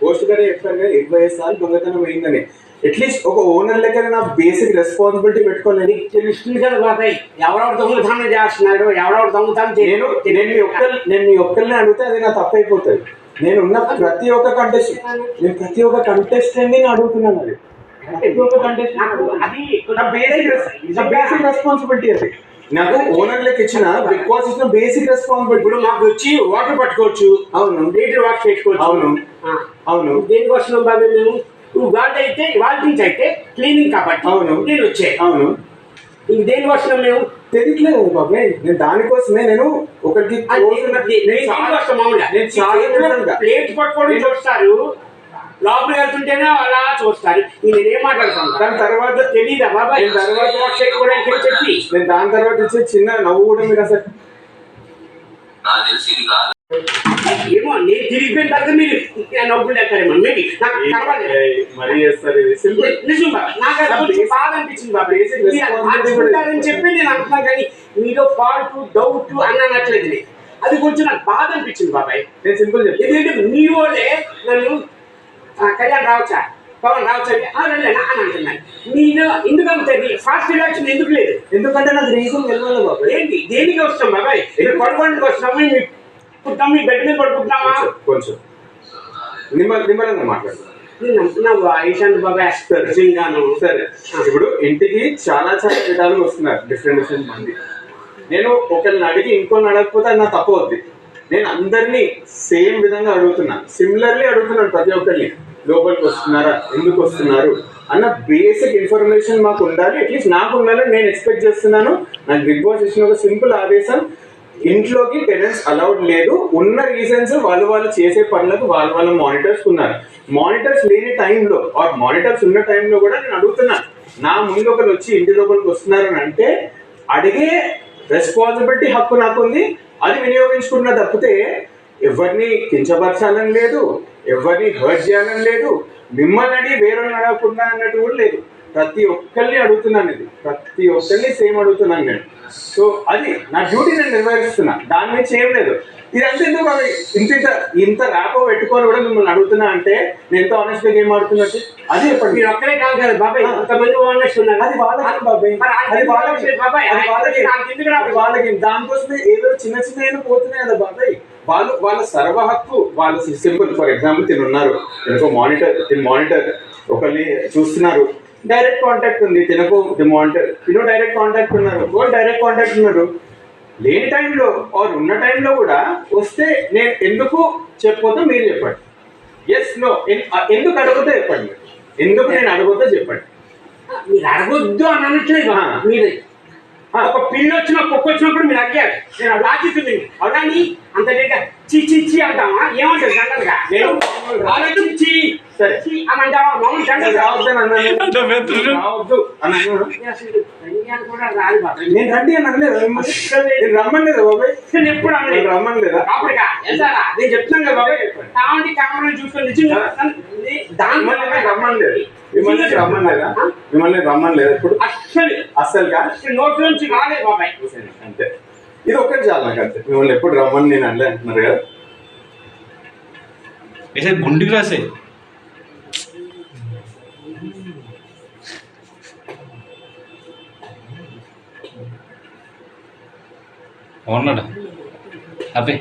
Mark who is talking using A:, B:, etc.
A: Post గారే చెప్పారు కదా ఇరవై ఐదు సార్లు దొంగతనం అయిందని. అట్లీస్ట్ ఒక ఓనర్ లెక్క నా బేసిక్ రెస్పాన్సిబిలిటీ పెట్టుకోలేని
B: తెలుస్తుంది కదా బాబాయ్. ఎవరెవరు దొంగతనం చేస్తున్నాడు ఎవరెవరు దొంగతనం
A: నేను నేను మీ ఒక్కరి నేను మీ ఒక్కరిని అడిగితే అది నా తప్పు అయిపోతుంది నేను ఉన్న ప్రతి ఒక్క కంటెస్ట్ నేను ప్రతి ఒక్క కంటెస్టెంట్ని అడుగుతున్నాను అది. ప్రతి ఒక్క కంటెస్టెంట్
B: అది
A: బేసిక్ రెస్పాన్సిబిలిటీ అది. నాకు ఓనర్ లెక్క ఇచ్చిన బిగ్ బాస్ ఇచ్చిన బేసిక్ రెస్పాన్సిబిలిటీ
B: ఇప్పుడు మాకు వచ్చి వాటర్ పట్టుకోవచ్చు.
A: అవును.
B: నీటి వాష్ చేసుకోవచ్చు
A: అవును. అవును.
B: దేనికోసం బాబాయ్ మేము ఇప్పుడు గాడ్ అయితే నుంచి అయితే క్లీనింగ్ కాబట్టి
A: అవును.
B: నేను వచ్చాయి.
A: అవును.
B: ఇంక దేనికోసం మేము?
A: తెలియట్లేదు బాబాయ్ నేను దానికోసమే నేను నా- నేను చాలా-
B: ప్లేట్ పట్టుకోవడం చూస్తారు లోపలికి వెళ్తుంటేనే అలా చూస్తారు. ఇంక నేనేం మాట్లాడుతాను?
A: దాని తర్వాత
B: తెలీదా? బాబాయ్
A: నేను తర్వాత
B: వాష్ చేసుకోవడానికి అని చెప్పి?
A: నేను దాని తర్వాత ఇచ్చే చిన్న నవ్వు కూడా మీరు అసలు
B: ఏమో నేను తిరిగిపోయిన తర్వాత మీరు నవ్వులు ఎక్కారేమో మేబీ నాకు
A: మరీ చేస్తారు
B: నిజం బాబా. నాకు కొంచెం బాధ అనిపించింది బాబా. చెప్పి నేను అంటున్నాను కానీ మీలో ఫాల్ట్ డౌట్ అన్నట్లేదు నేను. అది కొంచెం నాకు బాధ అనిపించింది బాబాయ్.
A: నేను సింపుల్ చెప్తాను.
B: ఎందుకంటే మీ వాళ్ళే నన్ను కళ్యాణ్ రావచ్చా పవన్ రావచ్చా అంటే, "ఆ, రండి అన్న" అని అంటున్నాను. మీరు ఎందుకు అంతది ఫాస్ట్ రియాక్షన్ ఎందుకు లేదు?
A: ఎందుకంటే నాకు రీజన్ తెలియాలి బాబాయ్
B: ఏంటి? దేనికి వస్తాం బాబాయ్? ఇక్కడ పడుకోవడానికి వస్తాము మీ పుట్టాం మీ బెడ్ మీద పడుకుంటామా
A: కొంచెం, నిమ్మ నిమ్మలంగా మాట్లాడతాను
B: నేను నమ్ముతున్నావా? ఈశాంత్ బాబాయ్
A: సరే.
B: నిజంగాను
A: సరే. ఇప్పుడు ఇంటికి చాలా చాలా విధాలు వస్తున్నారు డిఫరెంట్ డిఫరెంట్ మంది. నేను ఒకరిని అడిగి ఇంకొన్ని అడగకపోతే అది నా తప్పు అవుద్ది. నేను అందరినీ సేమ్ విధంగా అడుగుతున్నా. సిమిలర్లీ అడుగుతున్నాను ప్రతి ఒక్కరిని లోపలికి వస్తున్నారా? ఎందుకు వస్తున్నారు? అన్న బేసిక్ ఇన్ఫర్మేషన్ మాకు ఉండాలి. అట్లీస్ట్ నాకు ఉండాలని నేను ఎక్స్పెక్ట్ చేస్తున్నాను. నాకు బిగ్ బాస్ ఇచ్చిన ఒక సింపుల్ ఆదేశం ఇంట్లోకి టెనెంట్స్ అలౌడ్ లేదు. ఉన్న రీజన్స్ వాళ్ళు వాళ్ళు చేసే పనులకు వాళ్ళు వాళ్ళ మానిటర్స్ ఉన్నారు. మానిటర్స్ లేని టైంలో ఆర్ మానిటర్స్ ఉన్న టైంలో కూడా నేను అడుగుతున్నాను నా ముందు ఒకరు వచ్చి ఇంటి లోపలికి వస్తున్నారు అని అంటే అడిగే రెస్పాన్సిబిలిటీ హక్కు నాకు ఉంది అది వినియోగించుకున్న తప్పితే ఎవరిని కించపరచాలని లేదు. ఎవరిని హర్ట్ చేయాలని లేదు మిమ్మల్ని అడిగి వేరే అడగకుండా అన్నట్టు కూడా లేదు. ప్రతి ఒక్కరిని అడుగుతున్నాను ఇది. ప్రతి ఒక్కరిని సేమ్ అడుగుతున్నాను నేను. సో అది నా డ్యూటీ నేను నిర్వహిస్తున్నా. దాని నుంచి ఏం లేదు. ఇదంతా ఎందుకు ఇంత ఇంత ఇంత ర్యాపో పెట్టుకొని కూడా మిమ్మల్ని అడుగుతున్నా అంటే నేను ఎంతో ఆనెస్ట్గా గేమ్ ఆడుతున్నట్టు అది చెప్పండి.
B: మీరు ఒక్కరే కాదు కదా బాబాయ్. అంతమంది ఓనర్స్ ఉన్నారు.
A: అది వాళ్ళకి బాబాయ్.
B: మరి
A: అది వాళ్ళకి.
B: బాబాయ్.
A: అది వాళ్ళకి. దానికోసమే ఏదో చిన్న చిన్న పోతున్నాయి కదా బాబాయ్. వాళ్ళు వాళ్ళ సర్వ హక్కు వాళ్ళ సింపుల్ ఫర్ ఎగ్జాంపుల్ తిని ఉన్నారు. తినకో మానిటర్ తిని మానిటర్. ఒకరిని చూస్తున్నారు. డైరెక్ట్ కాంటాక్ట్ ఉంది. తినకో మానిటర్. తిను డైరెక్ట్ కాంటాక్ట్ ఉన్నారు. ఒకరు డైరెక్ట్ కాంటాక్ట్ ఉన్నారు? లేని టైంలో ఆర్ ఉన్న టైంలో కూడా వస్తే నేను ఎందుకు చెప్పొద్దో మీరు చెప్పండి. ఎస్ నో ఎందుకు అడుగుతో చెప్పండి. ఎందుకు నేను అడుగుతో చెప్పండి.
B: మీరు అడగొద్దు అని అనట్లేదు. మీరు ఒక పిల్లి వచ్చిన కుక్క వచ్చినప్పుడు మీరు అడిగారు. నేను అది ఆచిస్తుంది అవునండి అంత లేక చి చి చి అంటామా ఏమంటారు జనరల్గా నేను ఆలోచించి
A: సరే.
B: చి అని అంటావా మామూలు జనరల్
A: రావద్దు. నేను రండి అని అనలేదు రమ్మని రమ్మనలేదు బాబాయ్?
B: నేను ఎప్పుడు అనలేదు.
A: రమ్మనలేదా
B: అప్పటికా? నేను చెప్తున్నాను కదా బాబాయ్. కావండి కెమెరా చూసుకొని నిజంగా దాని
A: మళ్ళీ రమ్మనలేదు మిమ్మల్ని రమ్మనలేదా మిమ్మల్ని రమ్మని రమ్మనలేదు ఇప్పుడు?
B: అస్సలు.
A: అస్సలు కాదు
B: నోట్ నుంచి రాలేదు బాబాయ్.
A: అంతే. ఇది ఒక్కటి చాలా నాకు మిమ్మల్ని ఎప్పుడు రమ్మని నేను అనలే అంటున్నారు కదా.
C: గుండెకి రాసే. ഓണടാ അപ്പേ